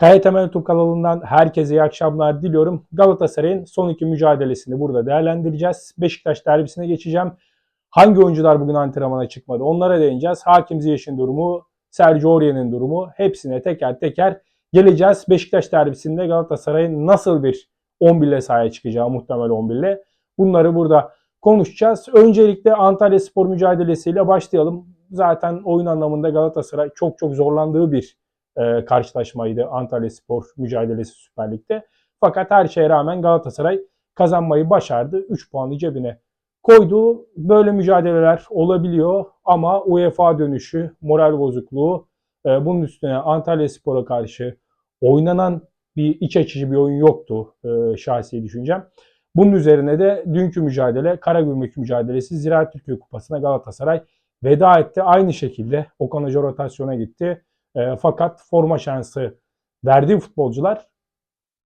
Temel YouTube kanalından herkese iyi akşamlar diliyorum. Galatasaray'ın son iki mücadelesini burada değerlendireceğiz. Beşiktaş derbisine geçeceğim. Hangi oyuncular bugün antrenmana çıkmadı onlara değineceğiz. Hakim Ziyech'in durumu, Sergio Aurier'in durumu hepsine teker teker geleceğiz. Beşiktaş derbisinde Galatasaray'ın nasıl bir 11 ile sahaya çıkacağı muhtemel 11 ile bunları burada konuşacağız. Öncelikle Antalya Spor mücadelesiyle başlayalım. Zaten oyun anlamında Galatasaray çok çok zorlandığı bir e, karşılaşmaydı Antalya Spor mücadelesi Süper Lig'de. Fakat her şeye rağmen Galatasaray kazanmayı başardı. 3 puanı cebine koydu. Böyle mücadeleler olabiliyor ama UEFA dönüşü, moral bozukluğu, e, bunun üstüne Antalya Spor'a karşı oynanan bir iç açıcı bir oyun yoktu e, şahsi düşüncem. Bunun üzerine de dünkü mücadele, Karagümrük mücadelesi Ziraat Türkiye Kupası'na Galatasaray veda etti. Aynı şekilde Okan Hoca rotasyona gitti. E, fakat forma şansı verdiği futbolcular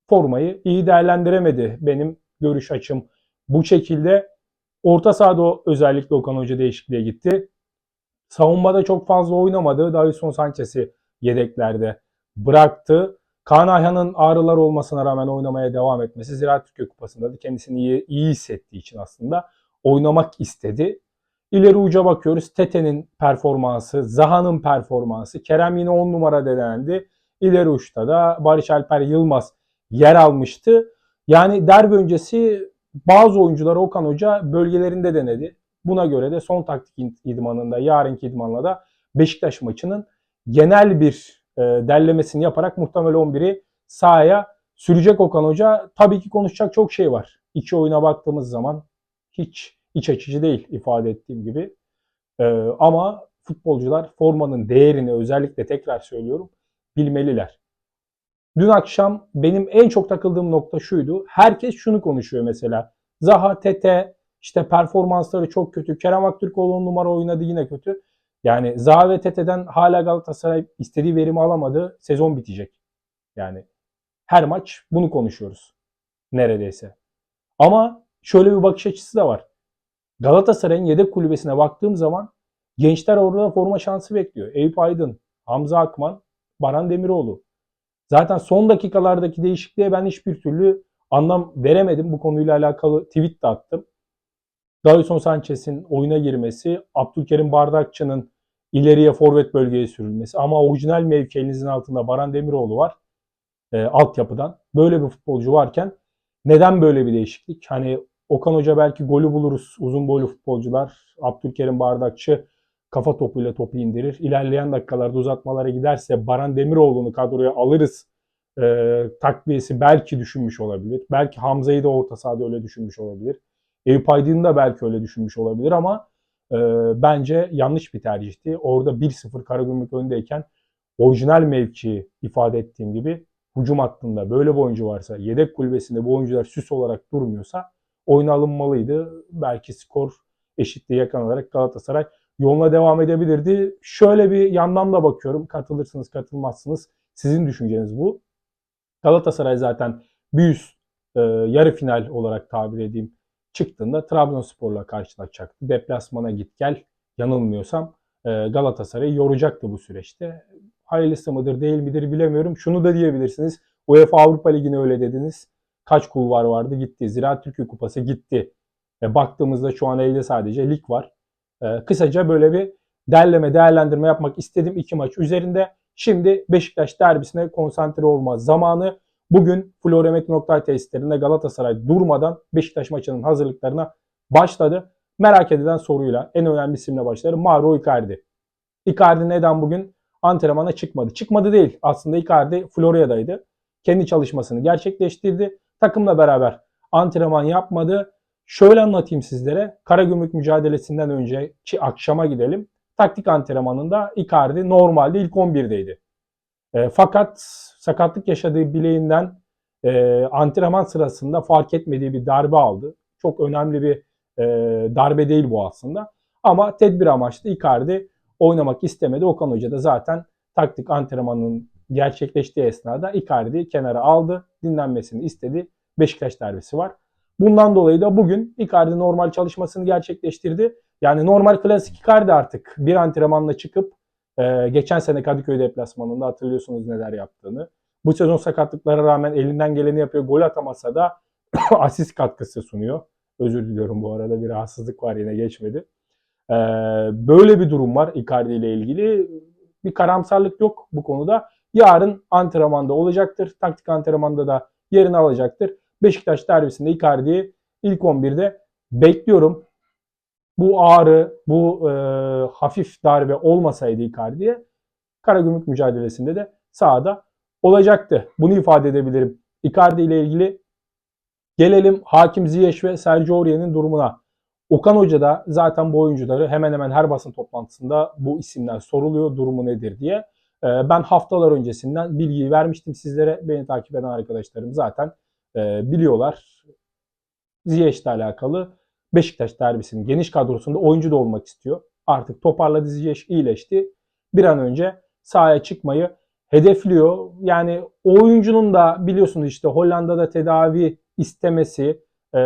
formayı iyi değerlendiremedi. Benim görüş açım bu şekilde. Orta sahada özellikle Okan Hoca değişikliğe gitti. Savunmada çok fazla oynamadı. Davison Sanchez'i yedeklerde bıraktı. Kaan Ayhan'ın ağrılar olmasına rağmen oynamaya devam etmesi Ziraat Türkiye Kupası'nda da kendisini iyi, iyi hissettiği için aslında oynamak istedi. İleri uca bakıyoruz. Tete'nin performansı, Zaha'nın performansı. Kerem yine 10 numara denendi. İleri uçta da Barış Alper Yılmaz yer almıştı. Yani derbi öncesi bazı oyuncuları Okan Hoca bölgelerinde denedi. Buna göre de son taktik idmanında, yarınki idmanla da Beşiktaş maçının genel bir e, derlemesini yaparak muhtemel 11'i sahaya sürecek Okan Hoca. Tabii ki konuşacak çok şey var. İki oyuna baktığımız zaman hiç iç açıcı değil ifade ettiğim gibi. Ee, ama futbolcular formanın değerini özellikle tekrar söylüyorum bilmeliler. Dün akşam benim en çok takıldığım nokta şuydu. Herkes şunu konuşuyor mesela. Zaha, Tete, işte performansları çok kötü. Kerem Aktürkoğlu'nun numara oynadı yine kötü. Yani Zaha ve Tete'den hala Galatasaray istediği verimi alamadı. Sezon bitecek. Yani her maç bunu konuşuyoruz. Neredeyse. Ama şöyle bir bakış açısı da var. Galatasaray'ın yedek kulübesine baktığım zaman gençler orada forma şansı bekliyor. Eyüp Aydın, Hamza Akman, Baran Demiroğlu. Zaten son dakikalardaki değişikliğe ben hiçbir türlü anlam veremedim. Bu konuyla alakalı tweet de attım. Davison Sanchez'in oyuna girmesi, Abdülkerim Bardakçı'nın ileriye forvet bölgeye sürülmesi ama orijinal mevkielinizin altında Baran Demiroğlu var e, altyapıdan. Böyle bir futbolcu varken neden böyle bir değişiklik? Hani Okan Hoca belki golü buluruz. Uzun boylu futbolcular. Abdülkerim Bardakçı kafa topuyla topu indirir. İlerleyen dakikalarda uzatmalara giderse Baran Demiroğlu'nu kadroya alırız e, takviyesi belki düşünmüş olabilir. Belki Hamza'yı da orta sahada öyle düşünmüş olabilir. Eyüp Aydın'ı da belki öyle düşünmüş olabilir ama e, bence yanlış bir tercihti. Orada 1-0 Karagümrük öndeyken orijinal mevki ifade ettiğim gibi hücum hattında böyle bir oyuncu varsa, yedek kulübesinde bu oyuncular süs olarak durmuyorsa oyuna alınmalıydı. Belki skor eşitliği yakalanarak Galatasaray yoluna devam edebilirdi. Şöyle bir yandan da bakıyorum. Katılırsınız, katılmazsınız. Sizin düşünceniz bu. Galatasaray zaten bir üst e, yarı final olarak tabir edeyim çıktığında Trabzonspor'la karşılaşacaktı. Deplasmana git gel yanılmıyorsam e, Galatasaray'ı yoracaktı bu süreçte. Hayırlısı mıdır değil midir bilemiyorum. Şunu da diyebilirsiniz. UEFA Avrupa Ligi'ne öyle dediniz kaç kulvar vardı gitti. Ziraat Türkiye Kupası gitti. E, baktığımızda şu an elde sadece lig var. E, kısaca böyle bir derleme değerlendirme yapmak istedim iki maç üzerinde. Şimdi Beşiktaş derbisine konsantre olma zamanı. Bugün Floremet Noktay tesislerinde Galatasaray durmadan Beşiktaş maçının hazırlıklarına başladı. Merak edilen soruyla en önemli isimle başlarım. Mauro Icardi. Icardi neden bugün antrenmana çıkmadı? Çıkmadı değil. Aslında Icardi Florya'daydı. Kendi çalışmasını gerçekleştirdi. Takımla beraber antrenman yapmadı. Şöyle anlatayım sizlere. Karagümrük mücadelesinden önceki akşama gidelim. Taktik antrenmanında Icardi normalde ilk 11'deydi. E, fakat sakatlık yaşadığı bileğinden e, antrenman sırasında fark etmediği bir darbe aldı. Çok önemli bir e, darbe değil bu aslında. Ama tedbir amaçlı Icardi oynamak istemedi. Okan Hoca da zaten taktik antrenmanın gerçekleştiği esnada Icardi kenara aldı. Dinlenmesini istedi. Beşiktaş derbisi var. Bundan dolayı da bugün Icardi normal çalışmasını gerçekleştirdi. Yani normal klasik Icardi artık bir antrenmanla çıkıp e, geçen sene Kadıköy deplasmanında hatırlıyorsunuz neler yaptığını. Bu sezon sakatlıklara rağmen elinden geleni yapıyor. Gol atamasa da asist katkısı sunuyor. Özür diliyorum bu arada bir rahatsızlık var yine geçmedi. Ee, böyle bir durum var Icardi ile ilgili. Bir karamsarlık yok bu konuda. Yarın antrenmanda olacaktır. Taktik antrenmanda da yerini alacaktır. Beşiktaş derbisinde Icardi'yi ilk 11'de bekliyorum. Bu ağrı, bu e, hafif darbe olmasaydı Icardi'ye Karagümrük mücadelesinde de sahada olacaktı. Bunu ifade edebilirim. Icardi ile ilgili gelelim Hakim Ziyech ve Sergio Aurier'in durumuna. Okan Hoca da zaten bu oyuncuları hemen hemen her basın toplantısında bu isimler soruluyor durumu nedir diye. Ee, Ben haftalar öncesinden bilgiyi vermiştim sizlere. Beni takip eden arkadaşlarım zaten e, biliyorlar. Ziyech ile alakalı Beşiktaş derbisinin geniş kadrosunda oyuncu da olmak istiyor. Artık toparladı Ziyech iyileşti. Bir an önce sahaya çıkmayı hedefliyor. Yani oyuncunun da biliyorsunuz işte Hollanda'da tedavi istemesi, e,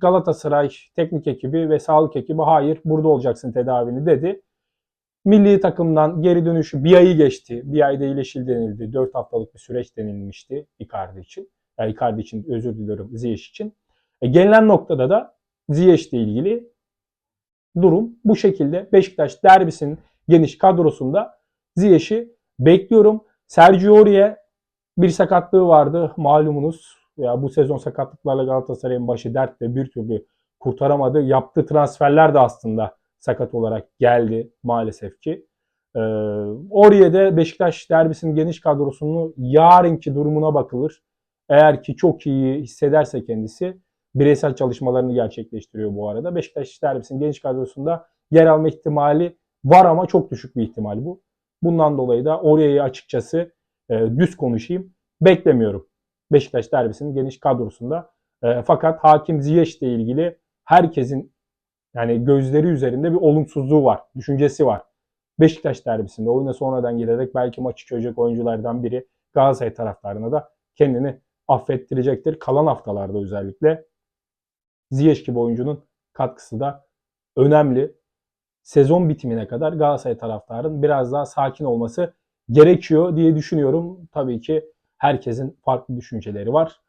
Galatasaray teknik ekibi ve sağlık ekibi hayır burada olacaksın tedavini dedi. Milli takımdan geri dönüşü bir ayı geçti. Bir ayda iyileşildi denildi. 4 haftalık bir süreç denilmişti Icardi için. Yani Icardi için özür diliyorum Ziyech için. E, gelinen noktada da Ziyech ile ilgili durum bu şekilde. Beşiktaş derbisinin geniş kadrosunda Ziyech'i bekliyorum. Sergio Aurier bir sakatlığı vardı malumunuz. Ya bu sezon sakatlıklarla Galatasaray'ın başı dertte bir türlü kurtaramadı. Yaptığı transferler de aslında sakat olarak geldi maalesef ki. Ee, Aurier'de Beşiktaş derbisinin geniş kadrosunu yarınki durumuna bakılır. Eğer ki çok iyi hissederse kendisi bireysel çalışmalarını gerçekleştiriyor bu arada. Beşiktaş derbisinin geniş kadrosunda yer alma ihtimali var ama çok düşük bir ihtimal bu. Bundan dolayı da Aurier'i açıkçası e, düz konuşayım beklemiyorum. Beşiktaş derbisinin geniş kadrosunda. E, fakat Hakim Ziyech ile ilgili herkesin yani gözleri üzerinde bir olumsuzluğu var, düşüncesi var. Beşiktaş derbisinde oyuna sonradan girerek belki maçı çözecek oyunculardan biri Galatasaray taraftarına da kendini affettirecektir. Kalan haftalarda özellikle Ziyech gibi oyuncunun katkısı da önemli. Sezon bitimine kadar Galatasaray taraftarın biraz daha sakin olması gerekiyor diye düşünüyorum. Tabii ki herkesin farklı düşünceleri var.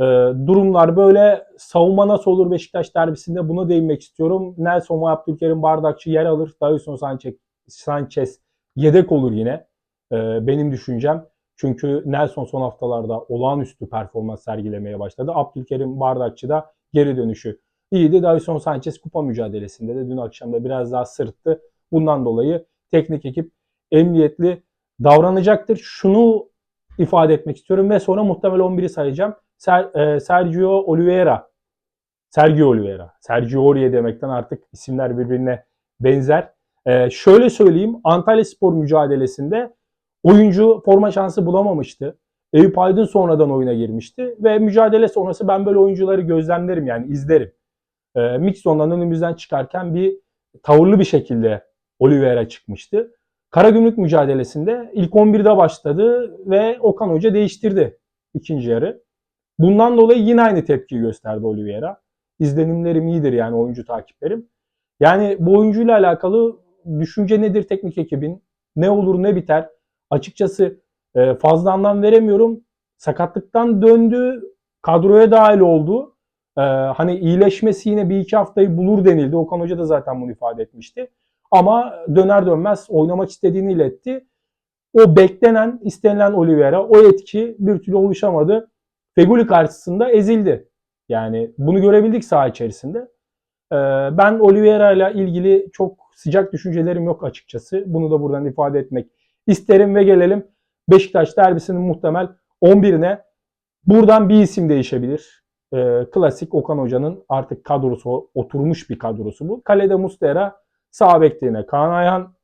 Ee, durumlar böyle. Savunma nasıl olur Beşiktaş derbisinde buna değinmek istiyorum. Nelson ve Abdülkerim Bardakçı yer alır. Davison Sanchez, Sanchez yedek olur yine. Ee, benim düşüncem. Çünkü Nelson son haftalarda olağanüstü performans sergilemeye başladı. Abdülkerim Bardakçı da geri dönüşü iyiydi. Davison Sanchez kupa mücadelesinde de dün akşam da biraz daha sırıttı. Bundan dolayı teknik ekip emniyetli davranacaktır. Şunu ifade etmek istiyorum ve sonra muhtemel 11'i sayacağım. E, Sergio Oliveira. Sergio Oliveira. Sergio Aurier demekten artık isimler birbirine benzer. E, şöyle söyleyeyim. Antalya Spor mücadelesinde oyuncu forma şansı bulamamıştı. Eyüp Aydın sonradan oyuna girmişti ve mücadele sonrası ben böyle oyuncuları gözlemlerim yani izlerim. E, Mixon'dan önümüzden çıkarken bir tavırlı bir şekilde Oliveira çıkmıştı. Karagümrük mücadelesinde ilk 11'de başladı ve Okan Hoca değiştirdi ikinci yarı. Bundan dolayı yine aynı tepkiyi gösterdi Oliveira. İzlenimlerim iyidir yani oyuncu takiplerim. Yani bu oyuncuyla alakalı düşünce nedir teknik ekibin? Ne olur ne biter? Açıkçası e, fazla anlam veremiyorum. Sakatlıktan döndü, kadroya dahil oldu. Ee, hani iyileşmesi yine bir iki haftayı bulur denildi. Okan Hoca da zaten bunu ifade etmişti. Ama döner dönmez oynamak istediğini iletti. O beklenen, istenilen Oliveira o etki bir türlü oluşamadı. Feguli karşısında ezildi. Yani bunu görebildik saha içerisinde. Ee, ben Oliveira ile ilgili çok sıcak düşüncelerim yok açıkçası. Bunu da buradan ifade etmek isterim ve gelelim Beşiktaş derbisinin muhtemel 11'ine. Buradan bir isim değişebilir. Ee, klasik Okan Hoca'nın artık kadrosu oturmuş bir kadrosu bu. Kalede Mustera, sağ bekliğine Kaan Ayhan,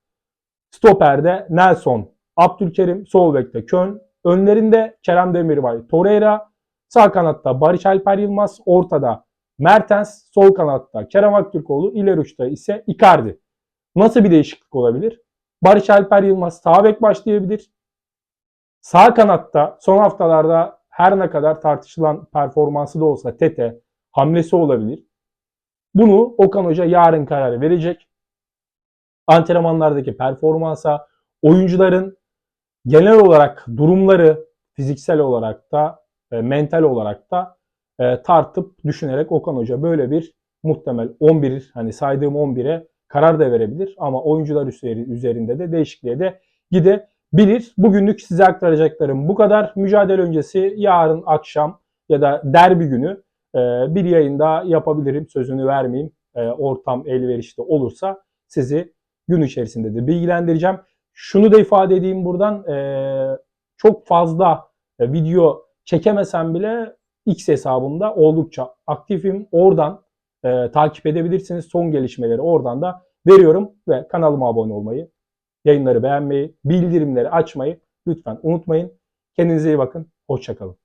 stoperde Nelson, Abdülkerim, sol bekte Kön, önlerinde Kerem Demirbay, Torreira, sağ kanatta Barış Alper Yılmaz, ortada Mertens, sol kanatta Kerem Aktürkoğlu, ileri uçta ise Icardi. Nasıl bir değişiklik olabilir? Barış Alper Yılmaz sağ bek başlayabilir. Sağ kanatta son haftalarda her ne kadar tartışılan performansı da olsa Tete hamlesi olabilir. Bunu Okan Hoca yarın karar verecek. Antrenmanlardaki performansa, oyuncuların genel olarak durumları, fiziksel olarak da e, mental olarak da e, tartıp düşünerek Okan Hoca böyle bir muhtemel 11 hani saydığım 11'e karar da verebilir ama oyuncular üzeri- üzerinde de değişikliğe de gidebilir. Bugünlük size aktaracaklarım bu kadar. Mücadele öncesi yarın akşam ya da derbi günü e, bir yayın daha yapabilirim. Sözünü vermeyeyim. E, ortam elverişli olursa sizi gün içerisinde de bilgilendireceğim. Şunu da ifade edeyim buradan. çok fazla video çekemesem bile X hesabımda oldukça aktifim. Oradan e, takip edebilirsiniz. Son gelişmeleri oradan da veriyorum ve kanalıma abone olmayı, yayınları beğenmeyi, bildirimleri açmayı lütfen unutmayın. Kendinize iyi bakın. Hoşçakalın.